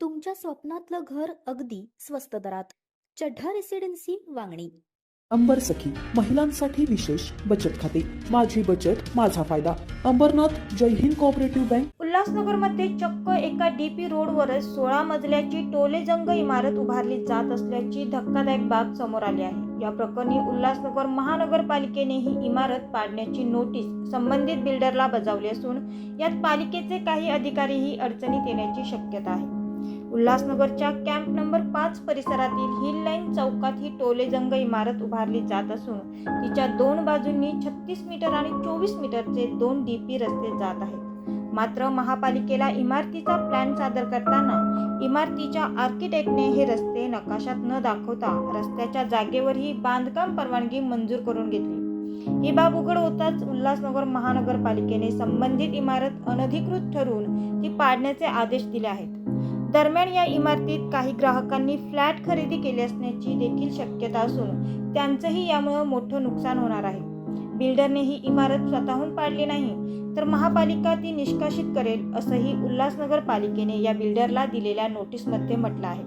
तुमच्या स्वप्नातलं घर अगदी स्वस्त दरात. चढ्ढा रेसिडेन्सी वांगणी. अंबर सखी महिलांसाठी विशेष बचत खाते. माझी बचत माझा फायदा. अंबरनाथ जय हिंद कोऑपरेटिव्ह बँक उल्हासनगरमध्ये चक्क एका डीपी रोडवरच सोळा मजल्याची टोलेजंग इमारत उभारली जात असल्याची धक्कादायक बाब समोर आली आहे. या प्रकरणी उल्हासनगर महानगरपालिकेने ही इमारत पाडण्याची नोटीस संबंधित बिल्डरला बजावली असून यात पालिकेचे काही अधिकारीही अडचणीत येण्याची शक्यता आहे. उल्हासनगरच्या कॅम्प नंबर पाच परिसरातील हिल लाईन चौकात ही टोलेजंग इमारत उभारली जात असून तिच्या दोन बाजूंनी छत्तीस मीटर आणि चोवीस मीटरचे दोन डी पी रस्ते जात आहेत. मात्र महापालिकेला इमारतीचा प्लॅन सादर करताना इमारतीच्या आर्किटेक्टने हे रस्ते नकाशात न दाखवता रस्त्याच्या जागेवरही बांधकाम परवानगी मंजूर करून घेतली. ही बाब उघड होताच उल्हासनगर महानगरपालिकेने संबंधित इमारत अनधिकृत ठरवून ती पाडण्याचे आदेश दिले आहेत. दरम्यान या इमारतीत काही ग्राहकांनी फ्लॅट खरेदी केले असण्याची देखील शक्यता असून त्यांचंही यामुळे मोठं नुकसान होणार आहे. बिल्डरने ही इमारत स्वतःहून पाडली नाही तर महापालिका ती निष्कासित करेल असंही उल्हासनगर पालिकेने या बिल्डरला दिलेल्या नोटीसमध्ये म्हटलं आहे.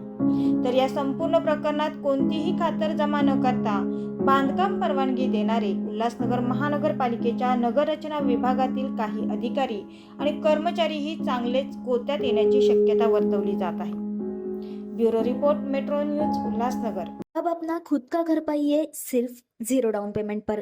तर या संपूर्ण प्रकरणात कोणतीही खातर जमा न करता बांधकाम परवानगी देणारे उल्हासनगर महानगरपालिकेच्या नगररचना विभागातील काही अधिकारी आणि कर्मचारीही चांगलेच गोत्यात येण्याची शक्यता वर्तवली जात आहे. Bureau report metro news Ulhasnagar. अब अपना खुद का घर पाइए सिर्फ जीरो डाउन पेमेंट पर।